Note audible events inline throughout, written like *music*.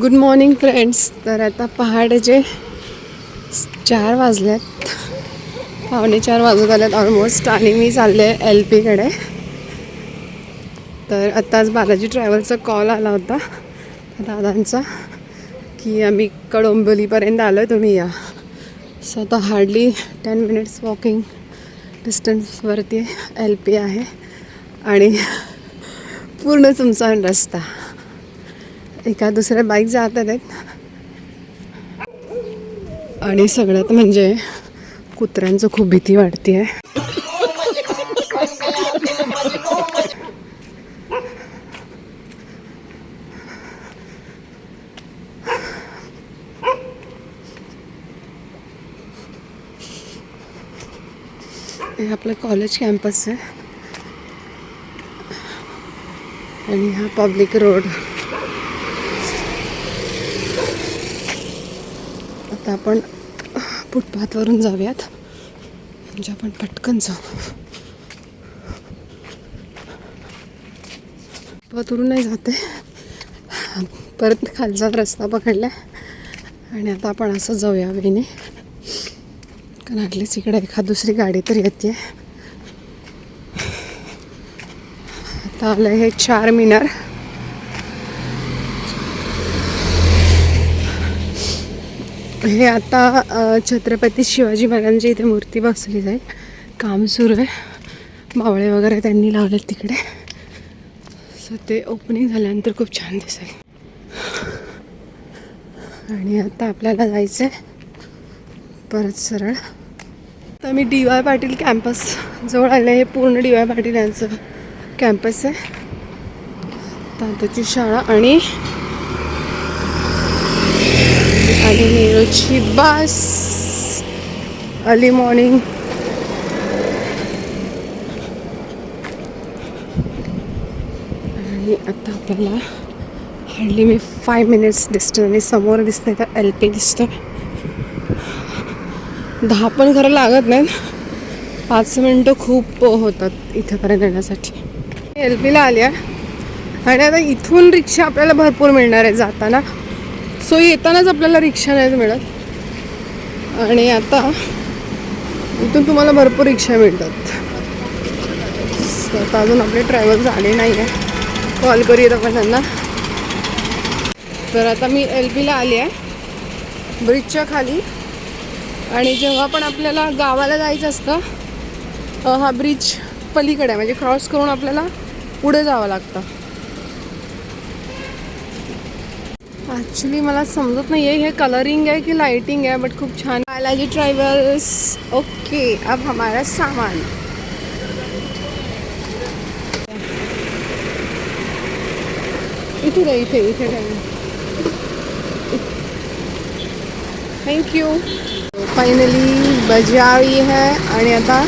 Good morning friends तर आता पहाटेचे चार वाजलेत. पावणे चार वाजत आल्यात ऑलमोस्ट आणि मी चालले एल पीकडे तर आत्ताच बालाजी ट्रॅव्हलचा कॉल आला होता. दादांचा की आम्ही कडोंबोलीपर्यंत आलो आहे तुम्ही या. सो आता हार्डली टेन मिनिट्स वॉकिंग डिस्टन्सवरती एल पी आहे. आणि पूर्ण सुमसान रस्ता. एका दुसऱ्या बाईक जात आहेत. आणि सगळ्यात म्हणजे कुत्र्यांचं खूप भीती वाटते आहे हे आपलं कॉलेज कॅम्पस आहे. आणि हा पब्लिक रोड आता आपण फुटपाथवरून जाऊयात. म्हणजे आपण पटकन जाऊ. फुटपाथवरून नाही जाते परत खालचा रस्ता पकडला आणि आता आपण असं जाऊया वेने. कारण आटलीच इकडे एखाद दुसरी गाडी तर येते. आता आलं हे चार मिनार हे आता छत्रपती शिवाजी महाराजांची इथे मूर्ती बसवली जाईल. काम सुरू आहे. मावळे वगैरे त्यांनी लावलेत तिकडे. सो ते ओपनिंग झाल्यानंतर खूप छान दिसेल. आणि आता आपल्याला जायचं आहे परत सरळ. तर मी डी वाय पाटील कॅम्पस जवळ आले हे पूर्ण डी वाय पाटील यांचं कॅम्पस आहे. तांत्याची शाळा आणि आणि नेरूची बस अर्ली मॉर्निंग आणि आता आपल्याला हार्डली मी फाय मिनिट्स डिस्टन्स आणि समोर दिसतंय तर एल पी दिसतं दहा पण खरं लागत नाही पाच मिनटं खूप होतात इथेपर्यंत येण्यासाठी. एल पीला आली आहे. आणि आता इथून रिक्षा आपल्याला भरपूर मिळणार आहे जाताना. सो येतानाच आपल्याला रिक्षा नाही मिळत. आणि आता इथून तुम्हाला भरपूर रिक्षा मिळतात. आता अजून आपले ट्रॅव्हल झाले नाही आहे कॉल करूयात आपण त्यांना तर आता मी एल पीला आली आहे. ब्रिजच्या खाली. आणि जेव्हा पण आपल्याला गावाला जायचं असतं हा ब्रिज पलीकडे आहे. म्हणजे क्रॉस करून आपल्याला पुढे जावं लागतं. ॲक्च्युली मला समजत नाही आहे हे कलरिंग आहे की लाइटिंग आहे बट खूप छान. बालाजी ट्रॅव्हल्स ओके अब हमारा सामान. इथे काय इथे इथे थँक्यू फायनली बजावी है आणि आता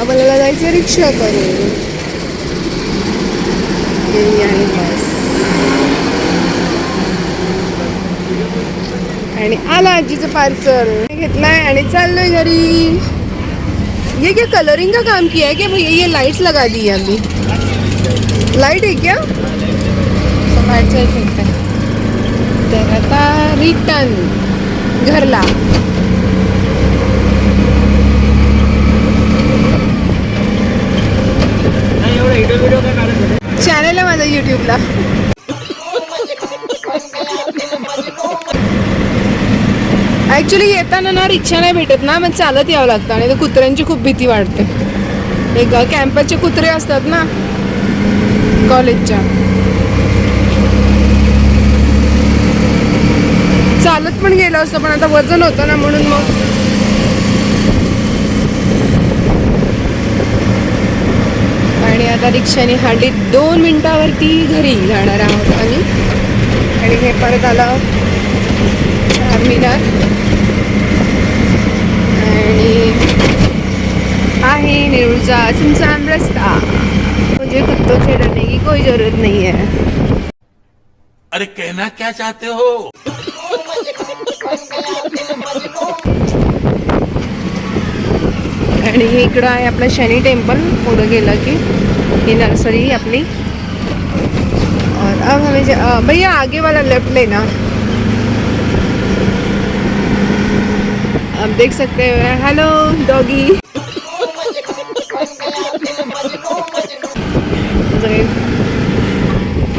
आपल्याला जायचं रिक्षा करून. गेली बस आणि आला आजीचं पार्सल. घेतलाय आणि चाललोय घरी. ये क्या कलरिंग का काम किया है क्या भैया ये लाइट्स लगा दी है अभी लाइट है क्या? लाइटचा इफेक्ट आहे तर आता रिटर्न घरला. चॅनल आहे माझा यूट्यूबला ॲक्च्युली येताना ना रिक्षा नाही भेटत ना मग चालत यावं लागतं आणि ते कुत्र्यांची खूप भीती वाटते एक कॅम्पसचे कुत्रे असतात ना कॉलेजच्या. चालत पण गेलं असतं पण आता वजन होतं ना म्हणून मग. आणि आता रिक्षाने हार्डली दोन मिनिटावरती घरी जाणार आहोत आम्ही. आणि हे परत आलं. चारमिनार आणि आहे नेरूळचा सुनसान रस्ता. मुझे कुत्तों से डरने की कोई जरूरत नहीं है अरे कहना क्या चाहते हो? आणि हे इकडं आहे आपलं शनी टेम्पल. पुढं गेलं की ही नर्सरी आपली. और अब हमें जा- अ, भैया आगे वाला लेफ्ट लेना आप देख सकते हैं हेलो डॉगी।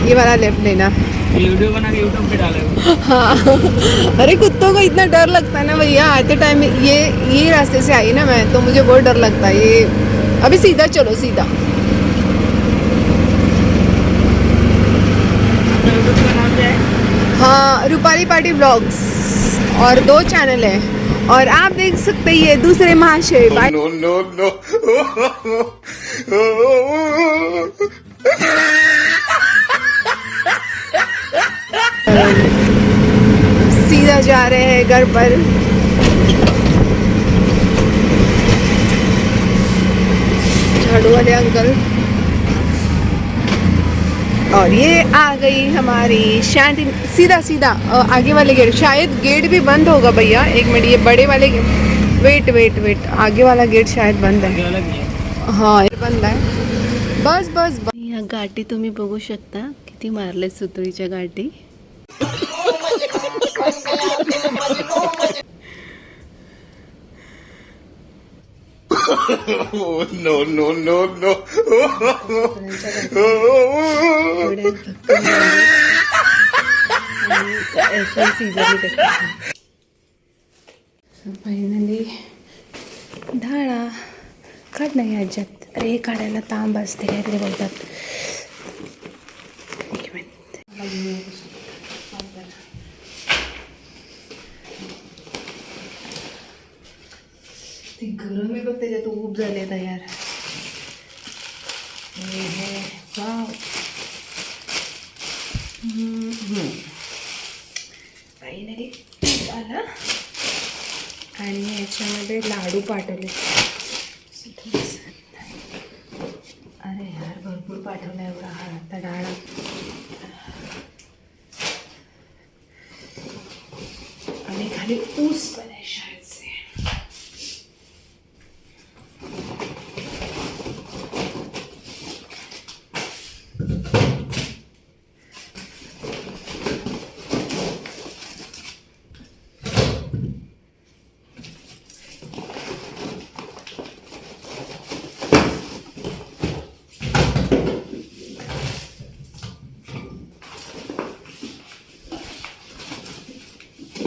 ये वाला लेफ़्ट लेना। वीडियो बना के यूट्यूब पे डालेगा हाँ। अरे कुत्तों को इतना डर लगता है ना भैया आते टाइम ये ये रास्ते से आई ना मैं तो मुझे बहुत डर लगता है ये। अभी सीधा चलो सीधा। हाँ रूपाली पार्टी ब्लॉग्स और दो चैनल है। और आप देख सकते हैं ये दूसरे महाशय No, no, no. सीधा जा रहे हैं घर पर झाड़ू वाले अंकल और ये आ गई हमारी शांति। सीधा सीधा आगे वाले गेट। शायद गेट भी बंद होगा भैया। एक मिनट ये बड़े वाले वेट वेट वेट आगे वाला गेट शायद बंद है। ही। बंद आहे बस बस बस। ह्या गाठी तुम्ही बघू शकता किती मारले सुतळीच्या गाठी. Oh, no, no, no, no. Finally. धाळा काढ नाही याच्यात अरे काढायला तांब असते काहीतरी बोलतात एक मिनिट ती गरम आहे बघ खूप झाले तयार. हे वाव. फायनली आला. आणि याच्यामध्ये लाडू पाठवले. अरे यार भरपूर पाठवला एवढा हा आता डाळा. आणि खाली ऊस पण आहे शाळेचे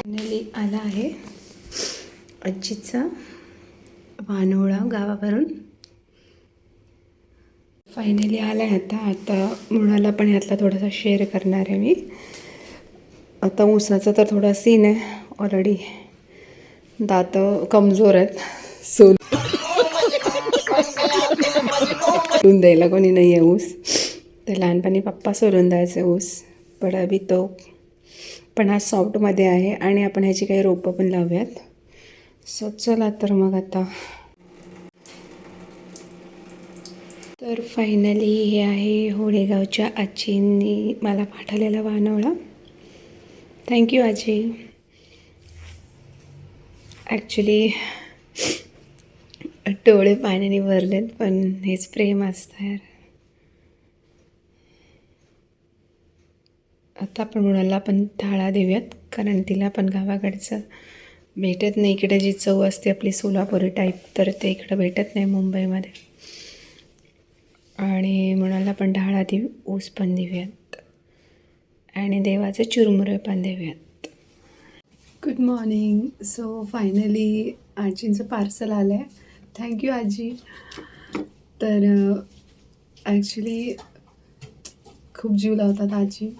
फायनली आला आहे आजीचा वानोळा गावावरून. फायनली आला आहे आता. आता मुळाला पण यातला थोडासा शेअर करणार आहे मी. आता ऊसाचा तर थोडा सीन आहे. ऑलरेडी दात कमजोर आहेत. सोल सोलून द्यायला कोणी नाही आहे ऊस. तर लहानपणी पप्पा सोलून द्यायचे ऊस. पण अभि तो पण हा सॉफ्टमध्ये आहे आणि आपण ह्याची काही रोपं पण लावूयात. सो चला तर मग आता. तर फायनली हे आहे होळेगावच्या आजींनी मला पाठवलेला वानवळा. थँक्यू आजी. ॲक्च्युली डोळे पाण्याने भरलेत पण हेच प्रेम असतं यार आता आपण मुलाला पण थाळा देऊयात कारण तिला पण गावाकडचं भेटत नाही. इकडे जी चव असते आपली सोलापुरी टाईप तर ते इकडं भेटत नाही मुंबईमध्ये. आणि मुलाला पण ढाळा देऊ ऊस पण देऊयात. आणि देवाचे चुरमुरे पण देऊयात. गुड मॉर्निंग सो फायनली आजींचं पार्सल आलं आहे थँक्यू आजी. तर uh, ॲक्च्युली खूप जीव लावतात आजी.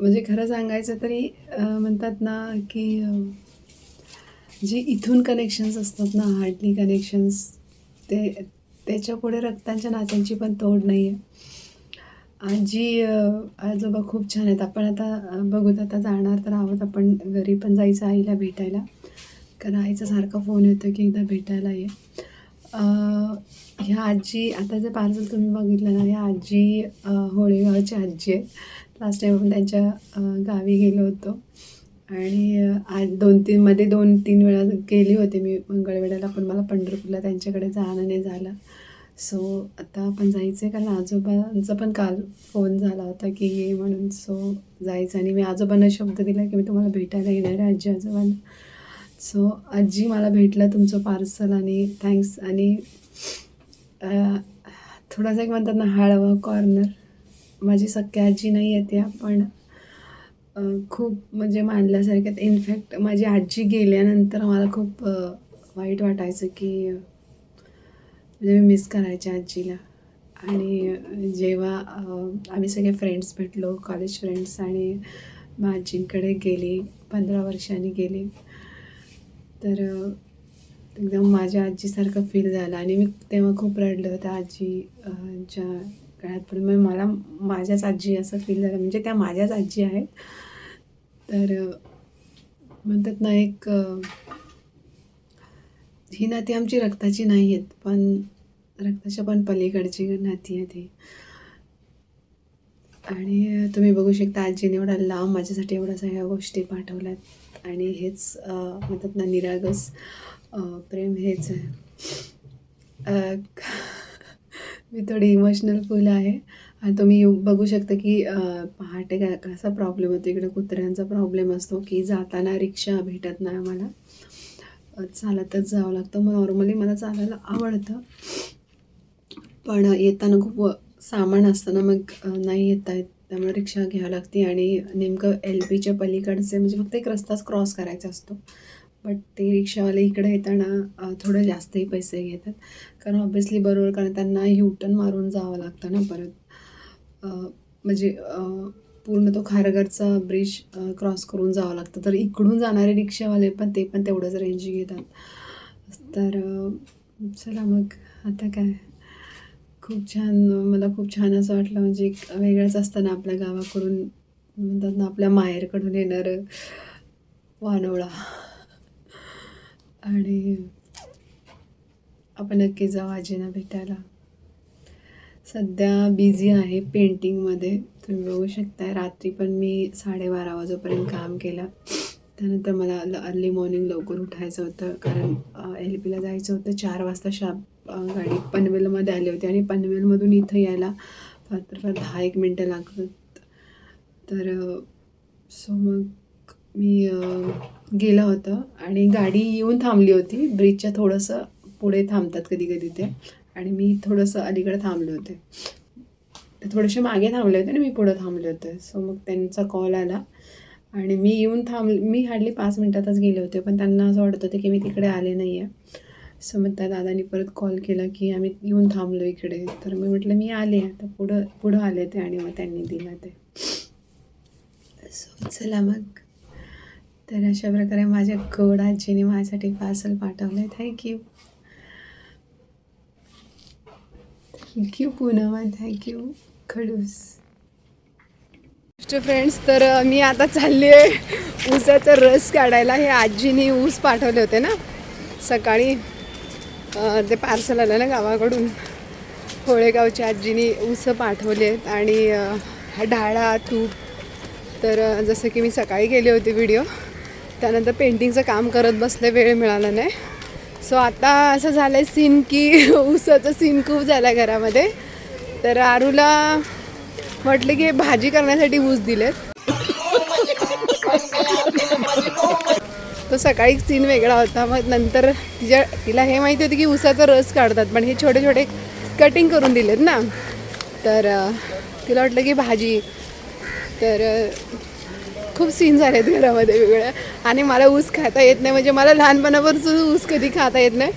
म्हणजे खरं सांगायचं तरी म्हणतात ना की जे इथून कनेक्शन्स असतात ना हार्टली कनेक्शन्स ते त्याच्या पुढे रक्तांच्या नात्यांची पण तोड नाही आहे आजी आजोबा खूप छान आहेत. आपण आता बघूत आता जाणार तर आहोत आपण घरी पण जायचं आईला भेटायला. कारण आईचा सारखा फोन येतो की एकदा भेटायला ये. ह्या आजी आता जे पार्सल तुम्ही बघितलं ना ह्या आजी होळेगावची आजी आहे. लास्ट टाईम आपण त्यांच्या गावी गेलो होतो. आणि आज दोन तीन मध्ये दोन तीन वेळा गेली होते मी मंगळवेढ्याला पण मला पंढरपूरला त्यांच्याकडे जाणं नाही झालं. सो आता आपण जायचं आहे कारण आजोबांचा पण काल फोन झाला होता की ये म्हणून. सो जायचं आणि मी आजोबांना शब्द दिला की मी तुम्हाला भेटायला येणार आहे आजी आजोबांना. सो आजी मला भेटलं तुमचं पार्सल आणि थँक्स आणि थोडासा एक म्हणतात ना हळवा कॉर्नर माझी सख्या आजी नाही आहे त्या पण खूप म्हणजे मानल्यासारख्यात. इनफॅक्ट माझी आजी गेल्यानंतर मला खूप वाईट वाटायचं की म्हणजे मी मिस करायचे आजीला. आणि जेव्हा आम्ही सगळे फ्रेंड्स भेटलो कॉलेज फ्रेंड्स आणि मग आजींकडे गेली पंधरा वर्षांनी गेली. तर एकदम माझ्या आजीसारखं फील झालं. आणि मी तेव्हा खूप रडलं होतं. आजीच्या काळात पण म्हणजे मला माझ्याच आजी असं फील झालं. म्हणजे त्या माझ्याच आजी आहेत. तर म्हणतात ना एक ही नाती आमची रक्ताची नाही आहेत पण रक्ताच्या पण पलीकडची नाती आहे ती आणि तुम्ही बघू शकता आजीने एवढा लांब माझ्यासाठी एवढ्या सगळ्या गोष्टी पाठवल्यात. आणि हेच म्हणतात ना निरागस प्रेम हेच आहे. मी थोडी इमोशनल फुल आहे. आणि तुम्ही येऊ बघू शकता की पहाटे काय कसा प्रॉब्लेम होतो. इकडे कुत्र्यांचा प्रॉब्लेम असतो की जाताना रिक्षा भेटत नाही आम्हाला. चालतच जावं लागतं. मग नॉर्मली मला चालायला आवडतं. पण येताना खूप सामान असतं ना मग नाही येता येत त्यामुळे रिक्षा घ्यावं लागते. आणि नेमकं एल पीच्या पलीकडचे म्हणजे फक्त एक रस्ताच क्रॉस करायचा असतो. बट ते रिक्षावाले इकडे येताना थोडं जास्तही पैसे घेतात. कारण ऑब्विसली बरोबर कारण त्यांना युटर्न मारून जावं लागतं ना परत. म्हणजे पूर्ण तो खारघरचा ब्रिज क्रॉस करून जावं लागतं. तर इकडून जाणारे रिक्षावाले पण ते पण तेवढंच रेंज घेतात. तर चला मग आता काय? खूप छान मला खूप छान असं वाटलं. म्हणजे एक वेगळंच असतं ना आपल्या गावाकडून म्हणतात ना आपल्या माहेरकडून येणारं वानोळा आणि आपण नक्की जाऊ आजीना भेटायला. सध्या बिझी आहे पेंटिंगमध्ये तुम्ही बघू शकता रात्री पण मी साडेबारा वाजेपर्यंत काम केलं. त्यानंतर मला अर्ली मॉर्निंग लवकर उठायचं होतं. कारण एल पीला जायचं होतं. चार वाजता शा गाडी पनवेलमध्ये आली होती. आणि पनवेलमधून इथं यायला फार फार दहा एक मिनटं लागतात. तर सो मग मी गेला गेलं होतं आणि गाडी येऊन थांबली होती. ब्रिजच्या थोडंसं पुढे थांबतात कधी कधी ते. आणि मी थोडंसं अलीकडे थांबले होते. ते थोडेसे मागे थांबले होते आणि मी पुढं थांबले होते. सो मग त्यांचा कॉल आला. आणि मी येऊन थांब मी हार्डली पाच मिनटातच गेले होते. पण त्यांना असं वाटत होतं की मी तिकडे आले नाही आहे सो मग त्या दादानी परत कॉल केला की आम्ही येऊन थांबलो इकडे. तर मी म्हटलं मी आले. आता पुढं पुढं आले ते आणि मग त्यांनी दिलं ते. सो चला मग. तर अशा प्रकारे माझ्या गोड आजीने माझ्यासाठी पार्सल पाठवलं आहे थँक्यू थँक्यू पुनवा थँक्यू खडूस. फ्रेंड्स तर मी आता चालली आहे ऊसाचा रस काढायला. हे आजीने ऊस पाठवले होते ना? सकाळी ते पार्सल आलं ना गावाकडून. होळेगावच्या आजीनी ऊस पाठवले आहेत आणि डाळा तूप. तर जसं की मी सकाळी गेले होते व्हिडिओ. त्यानंतर पेंटिंगचं काम करत बसले वेळ मिळाला नाही. सो आता असं झालं आहे सीन की *laughs* ऊसाचं सीन खूप झालं आहे घरामध्ये. तर आरूला म्हटलं की भाजी करण्यासाठी ऊस दिलेत. तो सकाळी सीन वेगळा होता. मग नंतर तिच्या तिला हे माहिती होतं की ऊसाचा रस काढतात. पण हे छोटे छोटे कटिंग करून दिलेत ना. तर तिला वाटलं की भाजी. तर खूप सीन झालेत घरामध्ये वेगळ्या आणि मला ऊस खाता येत नाही म्हणजे मला लहानपणापासून ऊस कधी खाता येत नाही.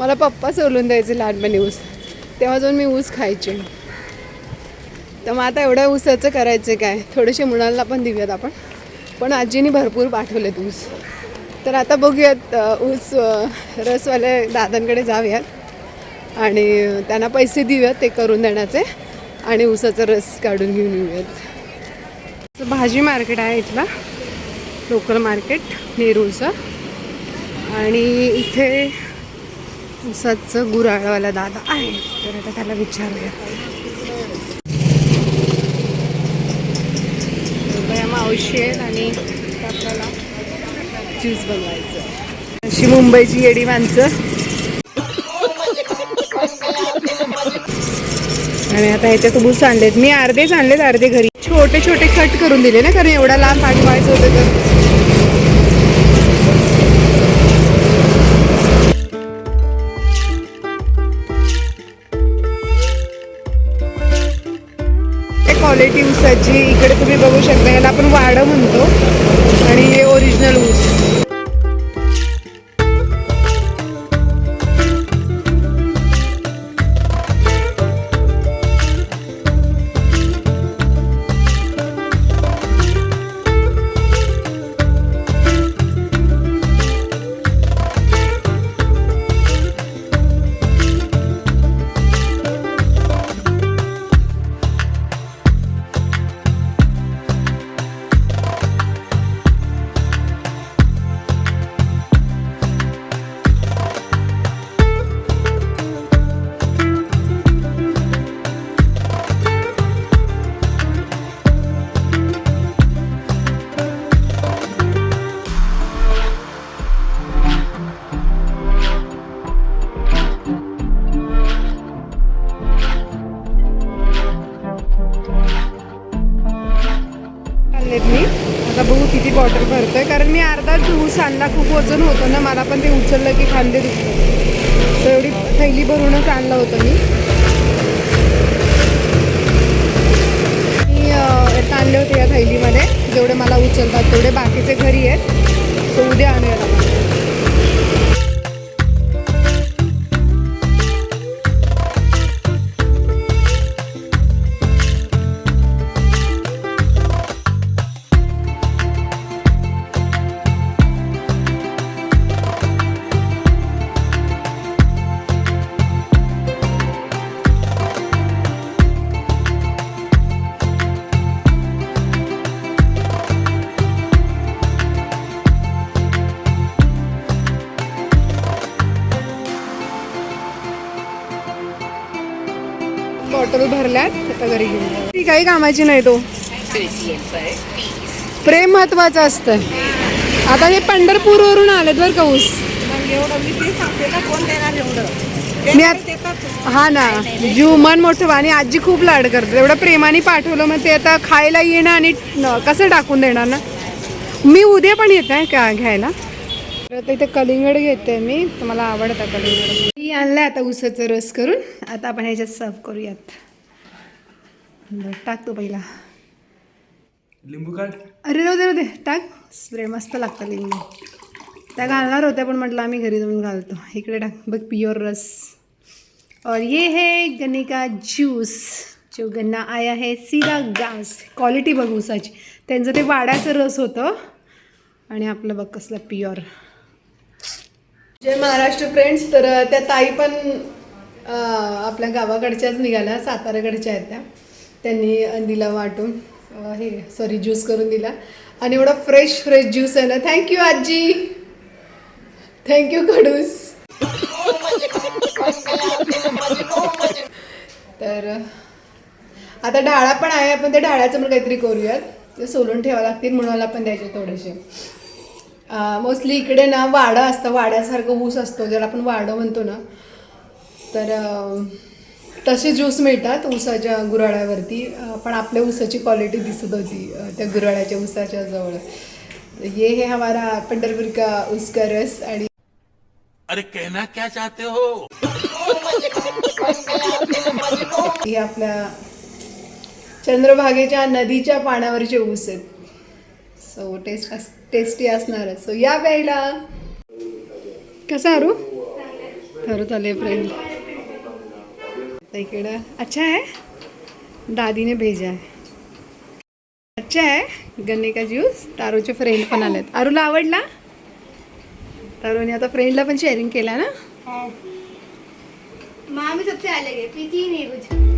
मला पप्पा सोलून द्यायचे लहानपणी ऊस. तेव्हा जाऊन मी ऊस खायचे. तर मग आता एवढ्या ऊसाचं करायचं काय? थोडेसे मुलांना पण देऊयात आपण. पण आजीने भरपूर पाठवलेत ऊस. तर आता बघूयात ऊस रसवाले दादांकडे जाऊयात. आणि त्यांना पैसे देऊयात ते करून देण्याचे. आणि ऊसाचा रस काढून घेऊन येऊयात. भाजी मार्केट आहे इथला. लोकल मार्केट नेरूळचं. आणि इथे ऊसाचं गुराळवाला दादा आहे. तर आता त्याला विचारूया. मावशी आहेत आणि आपल्याला ज्यूस बनवायचं. अशी मुंबईची येडी माणसं. आणि आता ह्याच्यात ऊस आणलेत मी अर्धेच आणलेत अर्धे घरी. छोटे छोटे कट करून दिले ना कारण एवढा लांब पाठवायचं होतं तर. क्वालिटी ऊसाची इकडे तुम्ही बघू शकता याला आपण वाडं म्हणतो. आणि हे ओरिजिनल ऊस. मला पण ते उचललं की खांदे दुखतं तर एवढी थैली भरूनच आणलं होतं मी. मी आणले होते या थैलीमध्ये. जेवढे मला उचलतात तेवढे बाकीचे घरी आहेत. तर उद्या आणूया काही कामाची नाही तो. प्रेम महत्वाचं असतं. आता हे पंढरपूरवरून आलेत बरं का ऊस. मी आत- हा ना जीव मन मोठं आणि आजी खूप लाड करते एवढं प्रेमाने पाठवलं मग ते आता खायला येणं आणि कसं टाकून देणार ना? मी उद्या पण येत आहे का घ्यायला? तर आता इथे कलिंगड घेते मी तर मला आवडतं कलिंगड. मी आणलं आता ऊसाचं रस करून. आता आपण ह्याच्यात सर्व करूयात. बरं, टाक तो पहिला. लिंबू काढ. अरे राहू दे राहू दे टाक. स्प्रे मस्त लागतं लिंबू. त्या घालणार होत्या पण म्हटलं आम्ही घरी जाऊन घालतो. इकडे टाक. बघ प्युअर रस. और ये है गन्ने का जूस जो गन्ना आया है सीधा गाव से क्वालिटी बघ ऊसाची. त्यांचं ते वाड्याचं रस होतं. आणि आपलं बघ कसलं प्युअर जय महाराष्ट्र फ्रेंड्स तर त्या ताई पण आपल्या गावाकडच्याच निघाल्या साताऱ्याकडच्या आहेत त्या. त्यांनी दिला वाटून. हे सॉरी ज्यूस करून दिला. आणि एवढा फ्रेश फ्रेश ज्यूस आहे ना. थँक्यू आजी. थँक्यू खडूस तर आता डाळा पण आहे. आपण त्या डाळ्याचं पण काहीतरी करूयात. ते सोलून ठेवावं लागतील म्हणून आपण द्यायचे थोडेसे. मोस्टली इकडे ना वाडा असतं. वाड्यासारखं ऊस असतो. ज्याला आपण वाडं म्हणतो ना. तर तसे ज्यूस मिळतात ऊसाच्या गुराळ्यावरती. पण आपल्या ऊसाची क्वालिटी दिसत होती त्या गुराळ्याच्या ऊसाच्या जवळ. ये है हमारा पंढरपूर का ऊस का रस आणि अरे कहना क्या चाहते हो? हे आपल्या चंद्रभागेच्या नदीच्या पाण्यावरचे ऊस आहेत. सो टेस्ट अस टेस्टी असणारच सो या प्यायला. कसं अरू अरू चाले फ्रेंड इकडं. अच्छा है? दादी ने भेजा है. अच्छा है? गन्ने का ज्यूस तारूचे फ्रेंड पण आलेत. अरूला आवडला? तारूने आता फ्रेंडला पण शेअरिंग केला ना? हो. मामी सबसे अलग है पीती ही नहीं कुछ